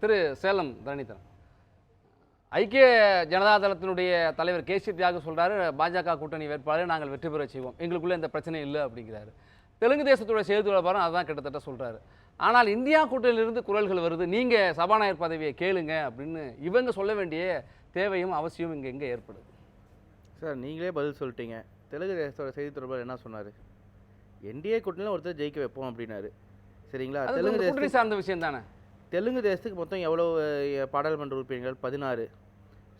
திரு சேலம் தரணிதரன். ஐக்கிய ஜனதா தளத்தினுடைய தலைவர் கேசி தியாக சொல்றாரு பாஜக கூட்டணி வேட்பாளரை நாங்கள் வெற்றி பெற செய்வோம். எங்களுக்குள்ள இந்த பிரச்சனை இல்லை அப்படிங்கிறாரு. தெலுங்கு தேசத்துடைய செய்தி தொடர்பாளரும் அதான் கிட்டத்தட்ட சொல்றாரு. ஆனால் இந்தியா கூட்டணியிலிருந்து குரல்கள் வருது நீங்க சபாநாயகர் பதவியை கேளுங்க அப்படின்னு இவங்க சொல்ல வேண்டிய தேவையும் அவசியம் இங்க எங்க ஏற்படுது? சார் நீங்களே பதில் சொல்லிட்டீங்க. தெலுங்கு தேசத்தோட செய்தி தொடர்பாளர் என்ன சொன்னார்? என்டிஏ கூட்டணியில் ஒருத்தர் ஜெயிக்க வைப்போம் அப்படின்னாரு. சரிங்களா? தெலுங்கு கூட்டணி சார்ந்த விஷயம் தானே தெலுங்கு தேசத்துக்கு மொத்தம் எவ்வளோ அஹ், பாராளுமன்ற உறுப்பினர்கள்? பதினாறு.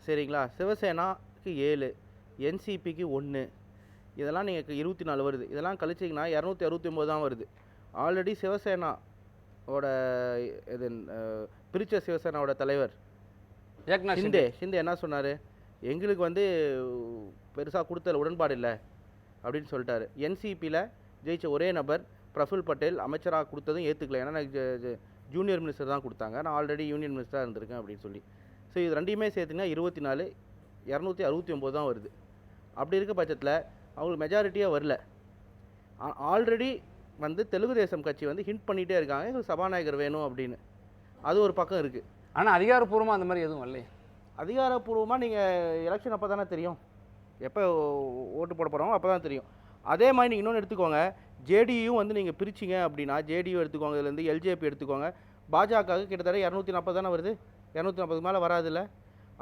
சரிங்களா? சிவசேனாக்கு ஏழு என்சிபிக்கு ஒன்று இதெல்லாம் நீங்கள் இருபத்தி நாலு வருது. இதெல்லாம் கழிச்சிங்கன்னா இரநூத்தி அறுபத்தி ஒம்பது தான் வருது. ஆல்ரெடி சிவசேனாவோட இது பிரிச்ச சிவசேனாவோட தலைவர். ஷிண்டே. ஷிண்டே. என்ன சொன்னார்? எங்களுக்கு வந்து பெருசாக கொடுத்தல உடன்பாடு இல்லை அப்படின்னு சொல்லிட்டாரு. என்சிபியில் ஜெயிச்ச ஒரே நபர் பிரஃபுல் பட்டேல் அமைச்சராக கொடுத்ததும் ஏற்றுக்கல ஏன்னா ஜூனியர் மினிஸ்டர் தான் கொடுத்தாங்க. நான் ஆல்ரெடி யூனியன் மினிஸ்டராக இருந்திருக்கேன் அப்படின்னு சொல்லி. ஸோ இது ரெண்டையுமே சேர்த்திங்கன்னா இருபத்தி நாலு இரநூத்தி அறுபத்தி ஒம்பது தான் வருது. அப்படி இருக்க பட்சத்தில் அவங்களுக்கு மெஜாரிட்டியாக வரல. ஆல்ரெடி வந்து தெலுங்கு தேசம் கட்சி வந்து ஹிண்ட் பண்ணிகிட்டே இருக்காங்க. எங்களுக்கு சபாநாயகர் வேணும் அப்படின்னு. அது ஒரு பக்கம் இருக்குது ஆனா அதிகாரப்பூர்வமா அந்த மாதிரி எதுவும் வரலையே? அதிகாரப்பூர்வமாக நீங்கள் எலெக்ஷன் அப்போ தானே தெரியும். எப்போ ஓட்டு போட போகிறோமோ அப்போ தான் தெரியும். அதே மாதிரி நீங்கள் இன்னொன்று எடுத்துக்கோங்க. ஜேடியும் வந்து நீங்கள் பிரிச்சிங்க அப்படின்னா ஜேடியும் எடுத்துக்கோங்க இதுலேருந்து எல்ஜேபி எடுத்துக்கோங்க பாஜகவுக்கு கிட்டத்தட்ட இரநூத்தி நாற்பது தானே வருது? இரநூத்தி நாற்பது மேலே வராதுல்ல?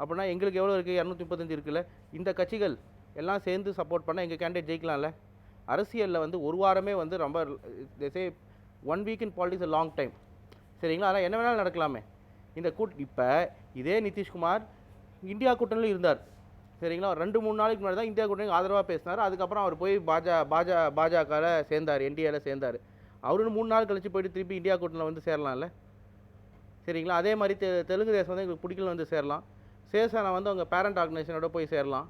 அப்படின்னா எங்களுக்கு எவ்வளோ இருக்குது இரநூத்தி முப்பத்தஞ்சு இருக்குல்ல? இந்த கட்சிகள் எல்லாம் சேர்ந்து சப்போர்ட் பண்ணால் எங்கள் கேண்டிடேட் ஜெயிக்கலாம்ல? அரசியலில் வந்து ஒரு வாரமே வந்து ரொம்ப say one week in politics long time சரிங்களா? அதனால் என்ன வேணாலும் நடக்கலாமே. இந்த கூட் இப்போ இதே நிதிஷ்குமார் இந்தியா கூட்டணியில் இருந்தார். சரிங்களா? ஒரு ரெண்டு மூணு நாளைக்கு முன்னாடி தான் இந்தியா கூட்டணிக்கு ஆதரவாக பேசினார். அதுக்கப்புறம் அவர் போய் பாஜா பாஜா பாஜகவில் சேர்ந்தார் என்டிஏல சேர்ந்தார். அவருன்னு மூணு நாள் கழித்து போயிட்டு திருப்பி இந்தியா கூட்டணியில் வந்து சேரலாம்ல? சரிங்களா? அதே மாதிரி தெ தெலுங்கு தேசம் வந்து எங்களுக்கு பிடிக்கல வந்து சேரலாம். சிவசேனா வந்து அவங்க பேரண்ட் ஆர்கனைசேஷனோட போய் சேரலாம்.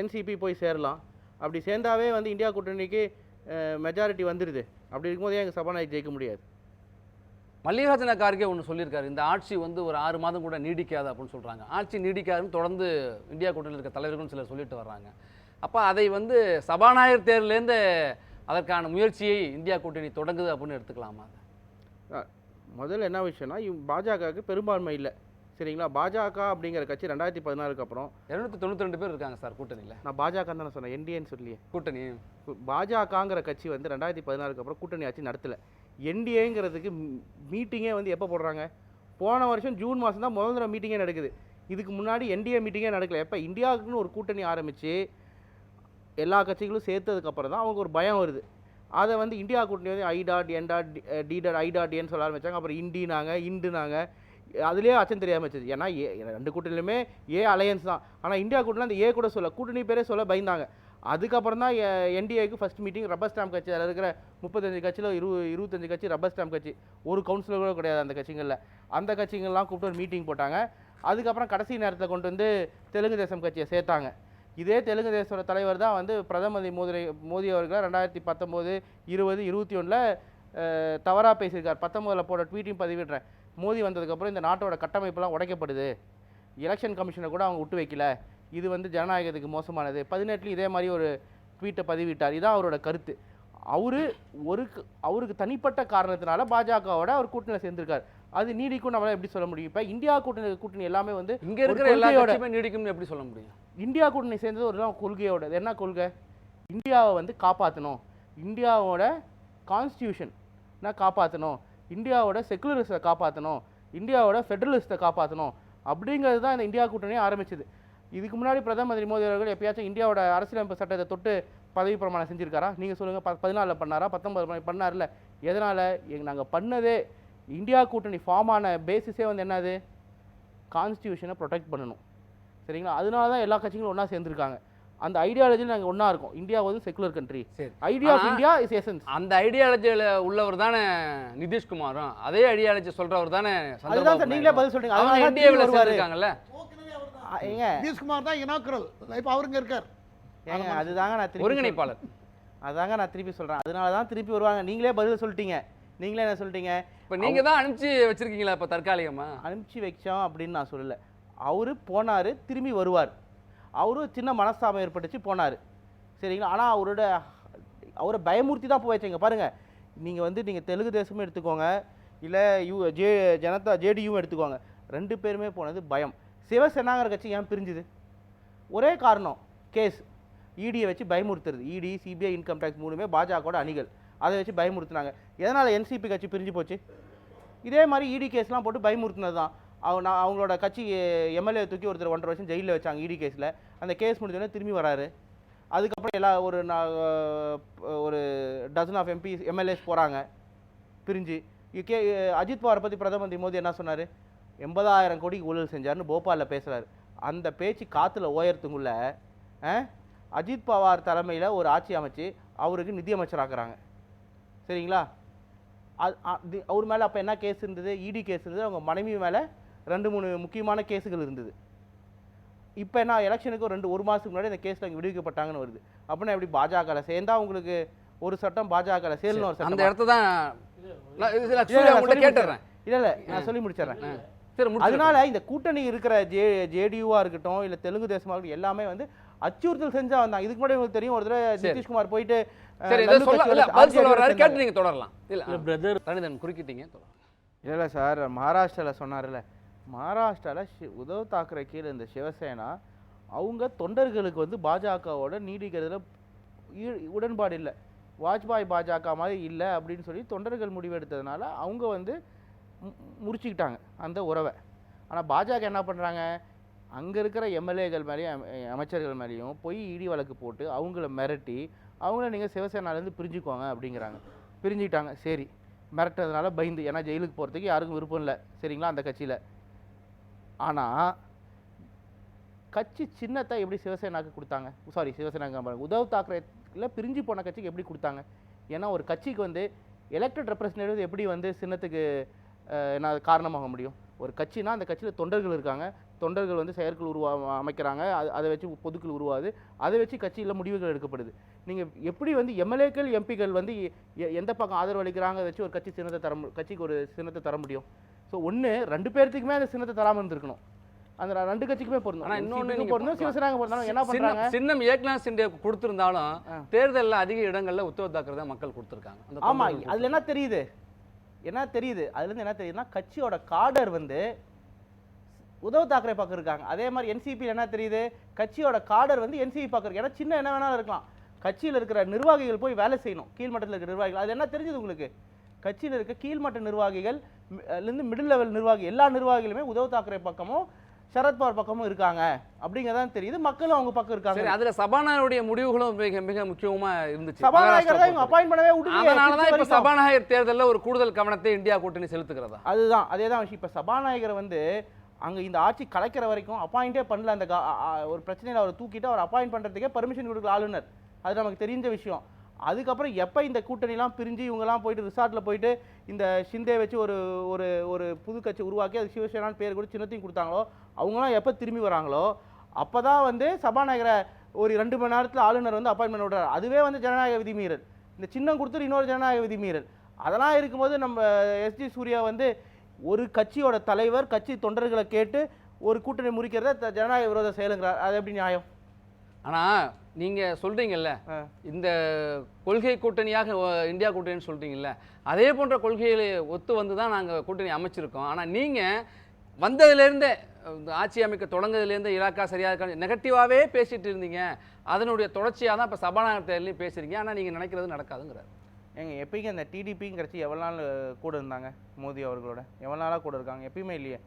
என்சிபி போய் சேரலாம். அப்படி சேர்ந்தாவே வந்து இந்தியா கூட்டணிக்கு மெஜாரிட்டி வந்துடுது அப்படி இருக்கும்போது ஏன் எங்கள் சபாநாயகர் ஜெயிக்க முடியாது. மல்லிகார்ஜுன கார்கே ஒன்று சொல்லியிருக்காரு. இந்த ஆட்சி வந்து ஒரு ஆறு மாதம் கூட நீடிக்காது அப்படின்னு சொல்கிறாங்க ஆட்சி நீடிக்காதுன்னு தொடர்ந்து இந்தியா கூட்டணியில் இருக்க தலைவர்களும் சிலர் சொல்லிட்டு வர்றாங்க. அப்போ அதை வந்து சபாநாயகர் தேர்தலேருந்து அதற்கான முயற்சியை இந்தியா கூட்டணி தொடங்குது அப்படின்னு எடுத்துக்கலாமா? முதல்ல என்ன விஷயம்னா இவ் பாஜகவுக்கு பெரும்பான்மை இல்லை. சரிங்களா? பாஜக அப்படிங்கிற கட்சி ரெண்டாயிரத்தி பதினாலுக்கு அப்புறம் இருநூத்தி தொண்ணூற்றி ரெண்டு பேர் இருக்காங்க சார் கூட்டணியில். நான் பாஜக தானே சொன்னேன். என்டிஏன்னு சொல்லியே கூட்டணி. பாஜகங்கிற கட்சி வந்து ரெண்டாயிரத்தி பதினாலுக்கு அப்புறம் கூட்டணி ஆட்சி நடத்தலை. என்டிஏங்கிறதுக்கு மீட்டிங்கே வந்து எப்போ போடுறாங்க? போன வருஷம் ஜூன் மாதம் தான் முதல் தடவை மீட்டிங்கே நடக்குது. இதுக்கு முன்னாடி என்டிஏ மீட்டிங்கே நடக்கல. எப்போ? இந்தியாவுக்குன்னு ஒரு கூட்டணி ஆரம்பித்து எல்லா கட்சிகளும் சேர்த்ததுக்கப்புறம் தான் அவங்க ஒரு பயம் வருது. அதை வந்து இந்தியா கூட்டணி வந்து I dot N dot D dot I dot ஏன்னு சொல்ல ஆரம்பித்தாங்க அப்புறம் இண்டினாங்க இண்டுனாங்க அதுலேயே அச்சம் தெரியாமல் வச்சது. ஏன்னா ஏ ரெண்டு கூட்டணியிலுமே ஏ அலையன்ஸ் தான். ஆனால் இந்தியா கூட்டணி அந்த ஏ கூட சொல்ல கூட்டணி பேரே சொல்ல பயந்தாங்க. அதுக்கப்புறம் தான் என்டிஏக்கு ஃபஸ்ட் மீட்டிங் ரப்பர் ஸ்டாம்ப் கட்சி. அதில் இருக்கிற முப்பத்தஞ்சு கட்சியில் இரு இருபத்தஞ்சு கட்சி ரப்பர் ஸ்டாம்ப் கட்சி. ஒரு கவுன்சிலர் கூட கிடையாது அந்த கட்சிகளில். அந்த கட்சிகள்லாம் கூப்பிட்டு ஒரு மீட்டிங் போட்டாங்க. அதுக்கப்புறம் கடைசி நேரத்தில் கொண்டு வந்து தெலுங்கு தேசம் கட்சியை சேர்த்தாங்க. இதே தெலுங்கு தேசத்தோட தலைவர் தான் வந்து பிரதமர் மோதி மோடி அவர்கள். ரெண்டாயிரத்தி பத்தொம்போது இருபது இருபத்தி ஒன்றில் தவறாக பேசியிருக்கார். பத்தொம்போதில் போட ட்வீட்டையும் பதிவிடுறேன். மோதி வந்ததுக்கப்புறம் இந்த நாட்டோட கட்டமைப்பெல்லாம் உடைக்கப்படுது. எலெக்ஷன் கமிஷனை கூட அவங்க விட்டு வைக்கல. இது வந்து ஜனநாயகத்துக்கு மோசமானது. பதினெட்டுலையும் இதே மாதிரி ஒரு ட்வீட்டை பதிவிட்டார். இதான் அவரோட கருத்து. அவரு ஒரு அவருக்கு தனிப்பட்ட காரணத்தினால பாஜகவோட அவர் கூட்டணியில் சேர்ந்திருக்காரு. அது நீடிக்கும் நம்மளால எப்படி சொல்ல முடியும்? இப்போ இந்தியா கூட்டணி கூட்டணி எல்லாமே வந்து இங்க இருக்கிற ஒரு எல்லா கொள்கையோட- கட்சியுமே நீடிக்கும்னு எப்படி சொல்ல முடியும்? இந்தியா கூட்டணி சேர்ந்தது ஒரு தான் கொள்கையோட என்ன கொள்கை? இந்தியாவை வந்து காப்பாற்றணும் இந்தியாவோட கான்ஸ்டியூஷன் காப்பாற்றணும் இந்தியாவோட செக்குலரிசத்தை காப்பாற்றணும் இந்தியாவோட ஃபெடரலிஸ்ட்டை காப்பாற்றணும் அப்படிங்கிறது தான் இந்த இந்தியா கூட்டணியே ஆரம்பிச்சது. இதுக்கு முன்னாடி பிரதம மந்திரி மோடி அவர்கள் எப்பயாச்சும் இந்தியாவோட அரசியலமைப்பு சட்டத்தை தொட்டு பதவி பிரமாணம் செஞ்சிருக்காரா? நீங்கள் சொல்லுங்கள் ப பதினாலில் பண்ணாரா? பத்தொன்பது பண்ணார்ல எதனால்? எங்க நாங்கள் பண்ணதே இந்தியா கூட்டணி ஃபார்ம் ஆன பேசிஸே வந்து என்னது? கான்ஸ்டியூஷனை ப்ரொடெக்ட் பண்ணணும். சரிங்களா? அதனால தான் எல்லா கட்சிகளும் ஒன்றா சேர்ந்துருக்காங்க. அந்த ஐடியாலஜியில் நாங்கள் ஒன்றா இருக்கோம். இந்தியா வந்து செக்குலர் கண்ட்ரி சரி. ஐடியா இந்தியா இஸ் எசன்ஸ் அந்த ஐடியாலஜியில் உள்ளவர் தானே நிதிஷ்குமாரும் அதே ஐடியாலஜி சொல்றவர் தானே அதுதான் நீங்களே பதில் சொல்றீங்க. அதனால தான் இந்தியாவில் இருக்காங்கல்ல ஏங்க. நிதிஷ்குமார் தான் இனாக்குரல். இப்போ அவருங்க இருக்கார். ஏங்க அதுதாங்க நான் திருப்பி ஒருங்கிணைப்பாளர். அதாங்க நான் திருப்பி சொல்கிறேன் அதனால தான் திருப்பி வருவாங்க. நீங்களே பதில் சொல்லிட்டீங்க. நீங்களே என்ன சொல்லிட்டீங்க? இப்போ நீங்க தான் அனுப்பிச்சு வச்சிருக்கீங்களா இப்போ தற்காலிகமா? அனுப்பிச்சு வச்சோம் அப்படின்னு நான் சொல்லல. அவரு போனாரு திரும்பி வருவார். அவரு சின்ன மனஸ்தாபம் ஏற்பட்டுச்சு போனார். சரிங்களா? ஆனால் அவரோட அவரை பயமுறுத்தி தான் போய் வச்சீங்க. பாருங்க. நீங்கள் வந்து நீங்கள் தெலுங்கு தேசமும் எடுத்துக்கோங்க. இல்லை யூ ஜே ஜனதா ஜேடியும் எடுத்துக்கோங்க. ரெண்டு பேருமே போனது பயம். சிவசேனாங்கிற கட்சி ஏன் பிரிஞ்சுது? ஒரே காரணம் கேஸ். இடியை வச்சு பயமுறுத்துறது. இடி சிபிஐ இன்கம் டேக்ஸ் மூணுமே பாஜகவோட அணிகள். அதை வச்சு பயமுறுத்துனாங்க. எதனால் என்சிபி கட்சி பிரிஞ்சு போச்சு? இதே மாதிரி இடி கேஸ்லாம் போட்டு பயமுறுத்துனது தான். அவங்க நான் அவங்களோட கட்சி எம்எல்ஏ தூக்கி ஒருத்தர் ஒன்றரை வருஷம் ஜெயிலில் வச்சாங்க இடி கேஸில். அந்த கேஸ் முடிஞ்சோடனே திரும்பி வராரு. அதுக்கப்புறம் எல்லா ஒரு நான் ஒரு டசன் ஆஃப் எம்பி எம்எல்ஏஸ் போகிறாங்க பிரிஞ்சு. கே அஜித் பவாரை பற்றி பிரதமர் மோடி என்ன சொன்னார்? எண்பதாயிரம் கோடி ஊழல் செஞ்சாருன்னு போபாலில் பேசுகிறாரு அந்த பேச்சு காற்றுல ஓயறதுக்குள்ள ஆ, அஜித் பவார் தலைமையில் ஒரு ஆட்சி அமைச்சு அவருக்கு நிதியமைச்சராக்குறாங்க. சரிங்களா? அது அவர் மேலே அப்போ என்ன கேஸ் இருந்தது? இடி கேஸ் இருந்தது. அவங்க மனைவி மேலே ரெண்டு மூணு முக்கியமான கேஸுகள் இருந்தது. இப்போ என்ன எலெக்ஷனுக்கு ரெண்டு ஒரு மாதத்துக்கு முன்னாடி இந்த கேஸில் இங்கே விடுவிக்கப்பட்டாங்கன்னு வருது. அப்படின்னா எப்படி பாஜகவில் சேர்ந்தா உங்களுக்கு ஒரு சட்டம் பாஜகவில் சேரணும் ஒரு அந்த சட்டம்? இடத்த தான் இல்லை இல்லை நான் சொல்லி முடிச்சிடுறேன். சரி அதனால இந்த கூட்டணி இருக்கிற ஜே ஜேடியூவா இருக்கட்டும் இல்ல தெலுங்கு தேசமா இருக்கட்டும் எல்லாமே வந்து அச்சுறுத்தல் செஞ்சா வந்தாங்க இதுக்கு முன்னாடி உங்களுக்கு தெரியும். ஒரு தடவை நிதிஷ்குமார் போயிட்டு. கேட்டு நீங்க தொடரலாம். இல்ல பிரதர் தனிதன் குறுக்கிட்டீங்க. இல்ல இல்ல சார் மகாராஷ்டிரால சொன்னார்ல மகாராஷ்டிரால ஷி- உத்தவ் தாக்கரே கீழே இந்த சிவசேனா அவங்க தொண்டர்களுக்கு வந்து பாஜகவோட நீடிக்கிறதுல உடன்பாடு இல்லை. வாஜ்பாய் பாஜக மாதிரி இல்லை அப்படின்னு சொல்லி தொண்டர்கள் முடிவெடுத்ததுனால அவங்க வந்து முறிச்சுக்கிட்டாங்க அந்த உறவை. ஆனால் பாஜக என்ன பண்ணுறாங்க அங்கே இருக்கிற எம்எல்ஏகள் மேலேயும் அமைச்சர்கள் மேலேயும் போய் இடி வழக்கு போட்டு அவங்கள மிரட்டி அவங்கள நீங்கள் சிவசேனாலேருந்து பிரிஞ்சுக்கோங்க அப்படிங்கிறாங்க. பிரிஞ்சுக்கிட்டாங்க. சரி மிரட்டுறதுனால பயந்து ஏன்னா ஜெயிலுக்கு போகிறதுக்கு யாருக்கும் விருப்பம் இல்லை. சரிங்களா அந்த கட்சியில். ஆனால் கட்சி சின்னத்தை எப்படி சிவசேனாக்கு கொடுத்தாங்க? சாரி சிவசேனாக்கு பாருங்க. உத்தவ் தாக்கரேல பிரிஞ்சு போன கட்சிக்கு எப்படி கொடுத்தாங்க? ஏன்னா ஒரு கட்சிக்கு வந்து எலெக்டட் ரெப்ரசன்டேட்டிவ் எப்படி வந்து சின்னத்துக்கு என்ன காரணமாக முடியும். ஒரு கட்சினா அந்த கட்சியில் தொண்டர்கள் இருக்காங்க. தொண்டர்கள் வந்து செயற்குழு உருவா அமைக்கிறாங்க. அது அதை வச்சு பொதுக்குழு உருவாது அதை வச்சு கட்சியில் முடிவுகள் எடுக்கப்படுது. நீங்கள் எப்படி வந்து எம்எல்ஏக்கள் எம்பிக்கள் வந்து எந்த பக்கம் ஆதரவு அளிக்கிறாங்க அதை வச்சு ஒரு கட்சி சின்னத்தை தர கட்சிக்கு ஒரு சின்னத்தை தர முடியும். ஸோ ஒன்று ரெண்டு பேர்த்துக்குமே அந்த சின்னத்தை தராமல் இருந்திருக்கணும். அந்த ரெண்டு கட்சிக்குமே பொருந்தும். ஆனா இன்னொன்னு இன்னொன்று பொருந்தும். சிவசேனாங்க பொருந்தாலும் என்ன பண்ணுறாங்க சின்னம் ஏக்நாத் சிண்டே கொடுத்திருந்தாலும். தேர்தல்ல அதிக இடங்கள்ல உத்தவ் தாக்கரே தான் மக்கள் கொடுத்திருக்காங்க. அந்த ஆமா தொண்டர்கள் அதுல என்ன தெரியுது? என்ன தெரியுது? அதுலேருந்து என்ன தெரியுதுன்னா கட்சியோட காடர் வந்து உத்தவ் தாக்கரே பக்கம் இருக்காங்க. அதே மாதிரி என்சிபியில் என்ன தெரியுது? கட்சியோட காடர் வந்து என்சிபி பக்கம் இருக்கு. ஏன்னா சின்ன என்ன வேணாலும் இருக்கலாம். கட்சியில் இருக்கிற நிர்வாகிகள் போய் வேலை செய்யணும். கீழ்மட்டத்தில் இருக்கிற நிர்வாகிகள். அது என்ன தெரிஞ்சது உங்களுக்கு? கட்சியில் இருக்க கீழ்மட்ட நிர்வாகிகள் இருந்து மிடில் லெவல் நிர்வாகி எல்லா நிர்வாகிகளுமே உதவ் தாக்கரே பக்கமும் சரத்பவார் பக்கமும் இருக்காங்க. அப்படிங்கிறதான் தெரியுது மக்களும் அவங்க பக்கம் இருக்காங்க. சரி அதுல சபாநாயகருடைய முடிவுகளும் மிக மிக முக்கியமா இருந்துச்சு. சபாநாயகர் தான் இவங்க அப்பாயின்ட் பண்ணவே விடுங்க அதனால தான் இப்ப. சபாநாயகர் தேர்தல்ல ஒரு கூடுதல் கவனத்தை இந்தியா கூட்டணி செலுத்துகிறதா? அதுதான் அதே தான் இப்போ சபாநாயகரை வந்து அங்கே இந்த ஆட்சி கலைக்கிற வரைக்கும் அப்பாயிண்டே பண்ணல அந்த ஒரு பிரச்சனையில் அவரை தூக்கிட்டு அவர் அப்பாயிண்ட் பண்ணுறதுக்கே பர்மிஷன் கொடுக்கல ஆளுநர். அது நமக்கு தெரிஞ்ச விஷயம். அதுக்கப்புறம் எப்போ இந்த கூட்டணிலாம் பிரிஞ்சு இவங்கெல்லாம் போயிட்டு ரிசார்ட்டில் போயிட்டு இந்த ஷிந்தே வச்சு ஒரு ஒரு ஒரு புது கட்சி உருவாக்கி அது சிவசேனான்னு பேர் கூட சின்னத்தையும் கொடுத்தாங்களோ அவங்களாம் எப்போ திரும்பி வராங்களோ அப்போ தான் வந்து சபாநாயகரை ஒரு ரெண்டு மணி நேரத்தில் ஆளுநர் வந்து அப்பாயின்மெண்ட் விடுறாரு. அதுவே வந்து ஜனநாயக விதிமீறல். இந்த சின்னம் கொடுத்துட்டு இன்னொரு ஜனநாயக விதிமீறல். அதெல்லாம் இருக்கும்போது நம்ம எஸ்ஜி சூர்யா வந்து ஒரு கட்சியோட தலைவர் கட்சி தொண்டர்களை கேட்டு ஒரு கூட்டணி முறிக்கிறத ஜனநாயக விரோத செயலுங்கிறார். அது எப்படி நியாயம்? ஆனால் நீங்க சொல்றீங்கல்ல ஆ. இந்த கொள்கை கூட்டணியாக இந்தியா கூட்டணின்னு சொல்றீங்கல்ல அதே போன்ற கொள்கைகளை ஒத்து வந்து தான் நாங்க கூட்டணி அமைச்சிருக்கோம். ஆனா நீங்க வந்ததுலேருந்தே ஆட்சி அமைக்க தொடங்குறதுலேருந்து இலாக்கா சரியா இருக்கா நெகட்டிவாவே பேசிட்டு இருந்தீங்க. அதனுடைய தொடர்ச்சியாக தான் இப்போ சபாநாயகர் தேர்தலையும் பேசுறீங்க ஆனா நீங்க நினைக்கிறது நடக்காதுங்கிறார். ஏங்க எப்பயும் அந்த டிடிபிங்கிற கட்சி எவ்வளோ நாள் கூட இருந்தாங்க மோடி அவர்களோட? எவ்வளோ நாளாக கூட இருக்காங்க? எப்பயுமே இல்லையே?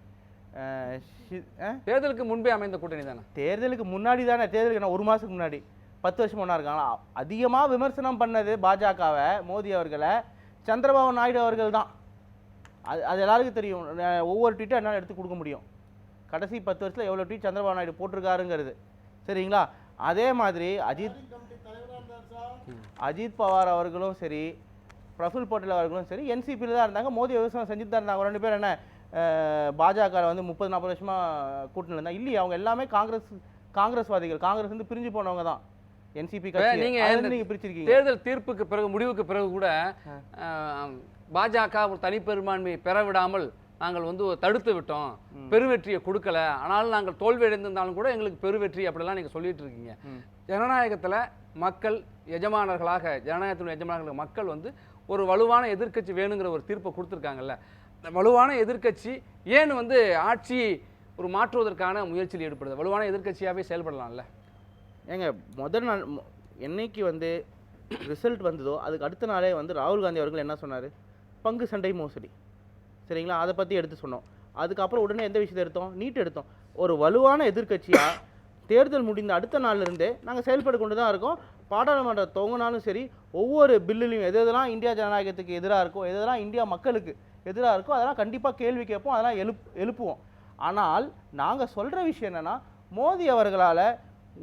தேர்தலுக்கு முன்பே அமைந்த கூட்டணி தானே? தேர்தலுக்கு முன்னாடி தானே தேர்தலுக்கு என்ன ஒரு மாதத்துக்கு முன்னாடி. பத்து வருஷம் ஒன்றா இருக்காங்களா? அதிகமாக விமர்சனம் பண்ணது பாஜகவை மோடி அவர்களை. சந்திரபாபு நாயுடு அவர்கள் தான். அது அது எல்லாருக்கும் தெரியும். ஒவ்வொரு ட்வீட்டும் என்னால் எடுத்து கொடுக்க முடியும். கடைசி பத்து வருஷத்தில் எவ்வளோ ட்வீட் சந்திரபாபு நாயுடு போட்டிருக்காருங்கிறது. சரிங்களா? அதே மாதிரி அஜித் அஜித் பவார் அவர்களும் சரி பிரஃபுல் பட்டேல் அவர்களும் சரி என்சிபியில் தான் இருந்தாங்க. மோடி விவசாயம் செஞ்சுட்டு தான் இருந்தாங்க. ரெண்டு பேர் என்ன பாஜக வந்து முப்பது நாற்பது வருஷமா கூட்டணியில் இருந்தாங்க இல்லையே அவங்க எல்லாமே காங்கிரஸ் காங்கிரஸ்வாதிகள். காங்கிரஸ் வந்து பிரிஞ்சு போனவங்க தான். என்சிபி நீங்க பிரிச்சிருக்கீங்க. தேர்தல் தீர்ப்புக்கு பிறகு முடிவுக்கு பிறகு கூட பாஜக ஒரு தனிப்பெரும்பான்மையை பெற விடாமல் நாங்கள் வந்து தடுத்து விட்டோம். பெருவெற்றியை கொடுக்கல. ஆனாலும் நாங்கள் தோல்வி அடைந்திருந்தாலும் கூட எங்களுக்கு பெருவெற்றி அப்படிலாம் நீங்க சொல்லிட்டு இருக்கீங்க. ஜனநாயகத்துல மக்கள் எஜமானர்களாக ஜனநாயகத்தின் எஜமானர்கள் மக்கள் வந்து ஒரு வலுவான எதிர்க்கட்சி வேணுங்கிற ஒரு தீர்ப்பை கொடுத்துருக்காங்கல்ல. வலுவான எதிர்க்கட்சி ஏன் வந்து ஆட்சி ஒரு மாற்றுவதற்கான முயற்சியில் ஈடுபடுது? வலுவான எதிர்க்கட்சியாகவே செயல்படலாம்ல? ஏங்க முதல் நாள் என்னைக்கு வந்து ரிசல்ட் வந்ததோ அதுக்கு அடுத்த நாளே வந்து ராகுல் காந்தி அவர்கள் என்ன சொன்னார்? பங்கு சண்டை மோசடி. சரிங்களா? அதை பற்றி எடுத்து சொன்னோம். அதுக்கப்புறம் உடனே எந்த விஷயத்தை எடுத்தோம்? நீட் எடுத்தோம். ஒரு வலுவான எதிர்க்கட்சியாக தேர்தல் முடிந்த அடுத்த நாள்லேருந்தே நாங்கள் செயல்பட்டு கொண்டு தான் இருக்கோம். பாராளுமன்றம் தொங்கினாலும் சரி ஒவ்வொரு பில்லுலையும் எது எதெல்லாம் இந்தியா ஜனநாயகத்துக்கு எதிராக இருக்கோ எது எதெல்லாம் இந்தியா மக்களுக்கு எதிராக இருக்கோ அதெல்லாம் கண்டிப்பாக கேள்வி கேட்போம் அதெல்லாம் எழுப் எழுப்புவோம். ஆனால் நாங்கள் சொல்கிற விஷயம் என்னென்னா மோடி அவர்களால்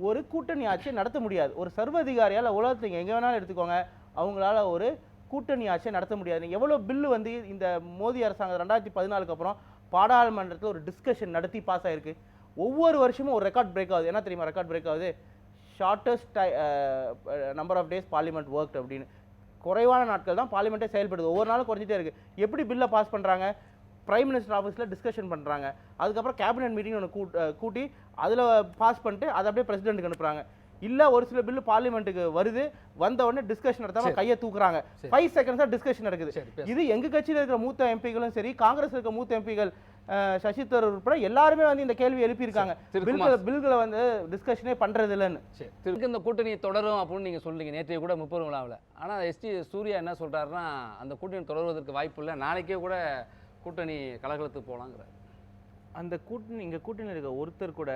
ஒரு கூட்டணி ஆட்சியை நடத்த முடியாது. ஒரு சர்வதிகாரியால் உலகத்துக்கு எங்கே வேணாலும் எடுத்துக்கோங்க. அவங்களால ஒரு கூட்டணி ஆட்சியை நடத்த முடியாது. எவ்வளோ பில்லு வந்து இந்த மோடி அரசாங்கம் ரெண்டாயிரத்தி பதினாலுக்கு அப்புறம் பாராளுமன்றத்தில் ஒரு டிஸ்கஷன் நடத்தி பாஸ் ஆகிருக்கு ஒவ்வொரு வருஷமும் ஒரு ரெக்கார்ட் பிரேக் ஆகுது. என்ன தெரியுமா ரெக்கார்ட் பிரேக் ஆகுது? Shortest number of days parliament work அப்படின்னு. குறைவான நாட்கள் தான் பார்லிமெண்ட்டே செயல்படுது. ஒவ்வொரு நாளும் குறைஞ்சிட்டே இருக்கு. எப்படி பில்லை பாஸ் பண்ணுறாங்க பிரைம் மினிஸ்டர் ஆஃபீஸில் டிஸ்கஷன் பண்ணுறாங்க அதுக்கப்புறம் கேபினெட் மீட்டிங் ஒன்று கூட் கூட்டி அதில் பாஸ் பண்ணிட்டு அதை அப்படியே பிரசிடென்ட்டுக்கு அனுப்புகிறாங்க இல்லை ஒரு சில பில்லு பார்லிமெண்ட்டுக்கு வருது. வந்த உடனே டிஸ்கஷன் நடத்தாம. கையை தூக்குறாங்க. ஃபைவ் செகண்ட்ஸாக டிஸ்கஷன் நடக்குது. இது எங்க கட்சியில் இருக்கிற மூத்த எம்பிகளும் சரி காங்கிரஸ் இருக்கிற மூத்த எம்பிகள் சசி தரூர் உட்பட எல்லாருமே வந்து இந்த கேள்வி எழுப்பியிருக்காங்க. பில்களை வந்து டிஸ்கஷனே பண்றது இல்லைன்னு சரி திருக்கு இந்த கூட்டணி தொடரும் அப்படின்னு நீங்கள் சொல்றீங்க. நேற்றைய கூட முப்பது விழாவில். ஆனால் எஸ்டி சூர்யா என்ன சொல்றாருன்னா அந்த கூட்டணி தொடர்வதற்கு வாய்ப்பு இல்லை. நாளைக்கே கூட கூட்டணி கலகலத்துக்கு போகலாங்கிறார் அந்த கூட்டணி இங்க கூட்டணியில் இருக்க ஒருத்தர் கூட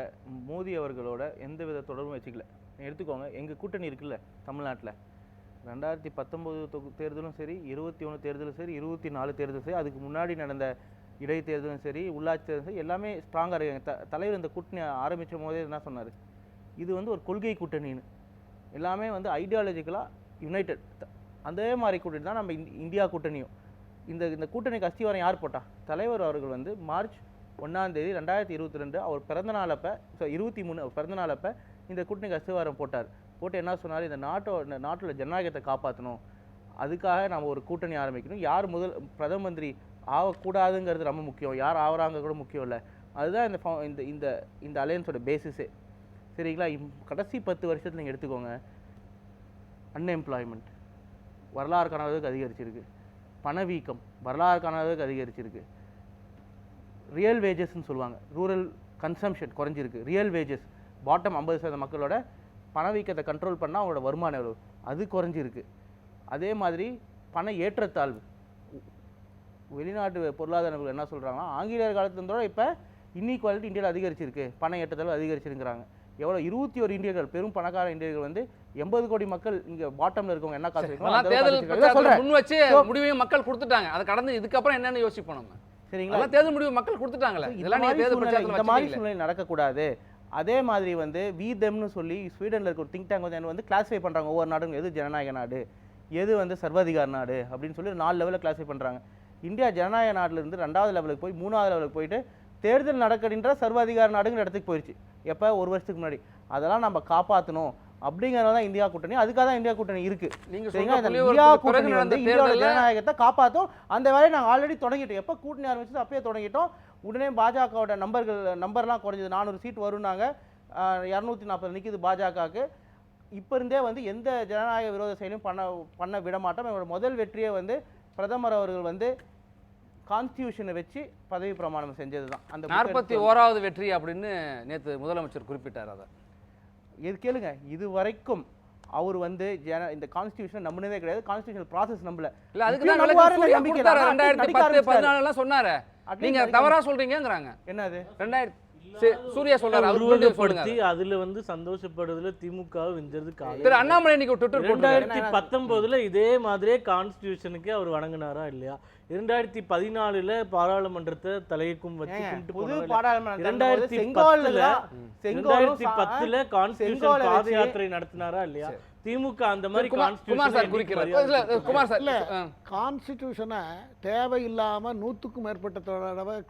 மோடி அவர்களோட எந்த வித தொடர்பும் வச்சுக்கல. எடுத்துக்கோங்க எங்க கூட்டணி இருக்குல்ல தமிழ்நாட்டுல. ரெண்டாயிரத்தி பத்தொம்போது தொகு தேர்தலும் சரி இருபத்தி ஒன்று தேர்தலும் சரி இருபத்தி நாலு தேர்தலும் சரி அதுக்கு முன்னாடி நடந்த இடைத்தேர்தலும் சரி உள்ளாட்சி தேர்தலும் சரி எல்லாமே ஸ்ட்ராங்காக இருக்காங்க. த தலைவர் இந்த கூட்டணி ஆரம்பித்த போதே என்ன சொன்னார்? இது வந்து ஒரு கொள்கை கூட்டணின்னு. எல்லாமே வந்து ஐடியாலஜிக்கலாக யுனைடெட் அதே மாதிரி கூட்டணி தான் நம்ம இந்தியா கூட்டணியும். இந்த இந்த கூட்டணிக்கு அஸ்திவாரம் யார் போட்டா? தலைவர் அவர்கள் வந்து மார்ச் ஒன்றாந்தேதி ரெண்டாயிரத்தி இருபத்தி ரெண்டு அவர் பிறந்த நாளப்போ ஸோ இருபத்தி மூணு அவர் பிறந்த நாளப்போ இந்த கூட்டணிக்கு அஸ்திவாரம் போட்டார். போட்டு என்ன சொன்னார்? இந்த நாட்டோ இந்த நாட்டில் ஜனநாயகத்தை காப்பாற்றணும் அதுக்காக நம்ம ஒரு கூட்டணி ஆரம்பிக்கணும். யார் முதல் பிரதம மந்திரி ஆகக்கூடாதுங்கிறது ரொம்ப முக்கியம். யார் ஆகிறாங்க கூட முக்கியம் இல்லை. அதுதான் இந்த இந்த இந்த இந்த அலையன்ஸோட பேசிஸே சரிங்களா? இம் கடைசி பத்து வருஷத்தில் நீங்கள் எடுத்துக்கோங்க. அன்எம்ப்ளாய்மெண்ட் வரலாறு காணாததுக்கு அதிகரிச்சிருக்கு. பணவீக்கம். வரலாறு காணாததுக்கு அதிகரிச்சிருக்கு. ரியல் வேஜஸ்ன்னு சொல்லுவாங்க. ரூரல் கன்சம்ஷன் குறைஞ்சிருக்கு. ரியல் வேஜஸ் பாட்டம் ஐம்பது சதவீத மக்களோட பணவீக்கத்தை கண்ட்ரோல் பண்ணால் அவங்களோட வருமானம் எவ்வளவு? அது குறைஞ்சிருக்கு. அதே மாதிரி பண ஏற்றத்தாழ்வு. வெளிநாட்டு பொருளாதார என்ன சொல்கிறாங்கன்னா ஆங்கிலேயர் காலத்துல இருந்தோட இப்போ இன்இக்வாலிட்டி இந்தியாவில் அதிகரிச்சிருக்கு. பண ஏற்றத்தாழ்வு அதிகரிச்சிருக்கிறாங்க. எவ்வளோ இருபத்தி ஒரு இந்தியர்கள் பெரும் பணக்கார இந்தியர்கள் வந்து எண்பது கோடி மக்கள் இங்கே பாட்டம்ல இருக்கவங்க என்ன காசு தேர்தல். முன் வச்சு முடிவையும் மக்கள் கொடுத்துட்டாங்க. அதை கடந்து இதுக்கப்புறம் என்னன்னு யோசிப்போம் நம்ம. சரிங்களா? தேர்தல் முடிவு மக்கள் கொடுத்துட்டாங்களே இந்த இதெல்லாம் இந்த மாதிரி. சூழ்நிலை நடக்கக்கூடாது. அதே மாதிரி வந்து வீதம்னு சொல்லி ஸ்வீடன்ல இருக்க ஒரு திங்க் டேங்க் வந்து வந்து கிளாஸிஃபை பண்றாங்க. ஒவ்வொரு நாடும் எது ஜனநாயக நாடு எது வந்து சர்வாதிகார நாடு அப்படின்னு சொல்லி நாலு லெவலில் கிளாஸிஃபை பண்றாங்க. இந்தியா ஜனநாயக நாட்டுல இருந்து ரெண்டாவது லெவலுக்கு போய் மூணாவது லெவலுக்கு போயிட்டு தேர்தல் நடக்கின்ற சர்வாதிகார நாடுங்கிற இடத்துக்கு போயிடுச்சு எப்போ? ஒரு வருஷத்துக்கு முன்னாடி. அதெல்லாம் நம்ம காப்பாற்றணும் அப்படிங்கிறத தான் இந்தியா கூட்டணி. அதுக்காக தான் இந்தியா கூட்டணி இருக்கு. நீங்க இந்தியா கூட்டணி வந்து இந்தியாவோட ஜனநாயகத்தை காப்பாற்றும் அந்த வேலையை நாங்கள் ஆல்ரெடி தொடங்கிட்டோம். எப்போ கூட்டணி ஆரம்பிச்சது அப்பயே தொடங்கிட்டோம். உடனே பாஜகவோட நம்பர்கள் நம்பர்லாம் குறைஞ்சது நானூறு சீட் வரும்னாங்க. இரநூத்தி நாற்பது நிற்கிது பாஜகவுக்கு. இப்போ இருந்தே வந்து எந்த ஜனநாயக விரோத செயலையும் பண்ண பண்ண விட மாட்டோம் எங்களோட முதல் வெற்றியை வந்து பிரதமர் அவர்கள் வந்து கான்ஸ்டியூஷனை வச்சு பதவி பிரமாணம் செஞ்சது தான் அந்த நாற்பத்தி ஓராவது வெற்றி அப்படின்னு நேத்து முதலமைச்சர் குறிப்பிட்டார் அதை. இது கேளுங்க இது வரைக்கும் அவர் வந்து ஜன இந்த கான்ஸ்டியூஷன் நம்பினதே கிடையாது. கான்ஸ்டியூஷன் ப்ராசஸ் நம்பல. இல்ல அதுக்கு நம்பிக்கை சொன்னாரு. நீங்க தவறா சொல்றீங்கங்கிறாங்க. என்னது? ரெண்டாயிரத்தி சூர்யா சொல்றாரு உருவகப்படுத்தி அதுல வந்து சந்தோஷப்படுறதுல திமுக விஞ்சது காலம் அண்ணாமலை இன்னைக்கு ட்விட்டர் இரண்டாயிரத்தி பத்தொன்பதுல இதே மாதிரியே கான்ஸ்டியூஷனுக்கு அவர் வணங்கினாரா இல்லையா? இரண்டாயிரத்தி பதினாலுல பாராளுமன்றத்தை தலையக்கும் வச்சு இரண்டாயிரத்தி செங்கோல் பத்துல செங்கோலும் ரெண்டாயிரத்தி சா- பத்துல கான்ஸ்டியூஷன் பாத யாத்திரை நடத்தினாரா இல்லையா? திமுக அந்த மாதிரி குமார் குமார் சார் குறிக்கிறார். இல்ல குமார் சார் இல்ல. கான்ஸ்டிடியூஷனை தேவையில்லாம நூற்றுக்கும் மேற்பட்ட தடவை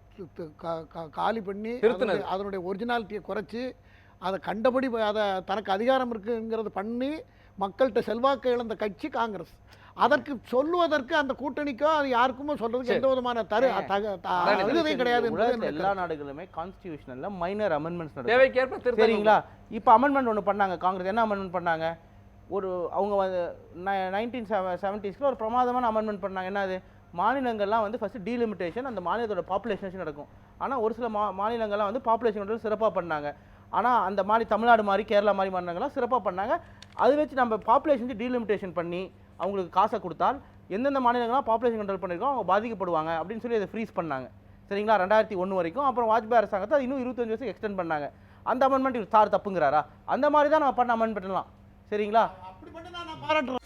காலி பண்ணி. அதனுடைய- ஒரிஜினாலிட்டியை குறைச்சி அதை கண்டபடி அதை தனக்கு அதிகாரம் இருக்குங்கிறது பண்ணி மக்கள்கிட்ட செல்வாக்கு இழந்த கட்சி காங்கிரஸ். அதற்கு சொல்லுவதற்கு அந்த கூட்டணிக்கோ அது யாருக்குமோ சொல்றதுக்கு. எந்த விதமான தரு அருகதையும் கிடையாது எல்லா நாடுகளுமே கான்ஸ்டியூஷனல்ல மைனர் அமெண்ட்மெண்ட்ஸ் நடக்கும். தேவைக்கேற்ப சரிங்களா? இப்போ அமெண்ட்மெண்ட் ஒன்று பண்ணாங்க காங்கிரஸ். என்ன அமெண்ட்மெண்ட் பண்ணாங்க? ஒரு அவங்க வந்து நைன்டீன் செவன்டீஸ்ல ஒரு பிரமாதமான அமெண்ட்மெண்ட் பண்ணாங்க. என்னது? மாநிலங்கள்லாம் வந்து ஃபஸ்ட்டு டீலிமிட்டேஷன் அந்த மாநிலத்தோட பாப்புலேஷன் நடக்கும். ஆனால் ஒரு சில மா மாநிலங்கள்லாம் வந்து பாப்புலேஷன் கண்ட்ரோல் சிறப்பாக பண்ணாங்க. ஆனால் அந்த மாதிரி தமிழ்நாடு மாதிரி கேரளா மாதிரி மாநிலங்கள்லாம் சிறப்பாக பண்ணாங்க. அது வச்சு நம்ம பாப்புலேஷன் டீலிமிட்டேஷன் பண்ணி அவங்களுக்கு காசை கொடுத்தால் எந்தெந்த மாநிலங்கள்லாம் பாப்புலேஷன் கண்ட்ரோல் பண்ணியிருக்கோம் அவங்க பாதிக்கப்படுவாங்க அப்படின்னு சொல்லி அதை ஃப்ரீஸ் பண்ணாங்க. சரிங்களா? ரெண்டாயிரத்தி ஒன்று வரைக்கும். அப்புறம் வாஜ்பாய் அரசாங்கத்தை இன்னும் இருபத்தஞ்சு வருஷம் எக்ஸ்டெண்ட் பண்ணாங்க. அந்த அமெண்ட்மெண்ட் சார் தப்புங்கிறாரா? அந்த மாதிரி தான் நம்ம பண்ண அமெண்ட் பண்ணலாம் சரிங்களா? அப்படி நான் பாராட்டுறேன்.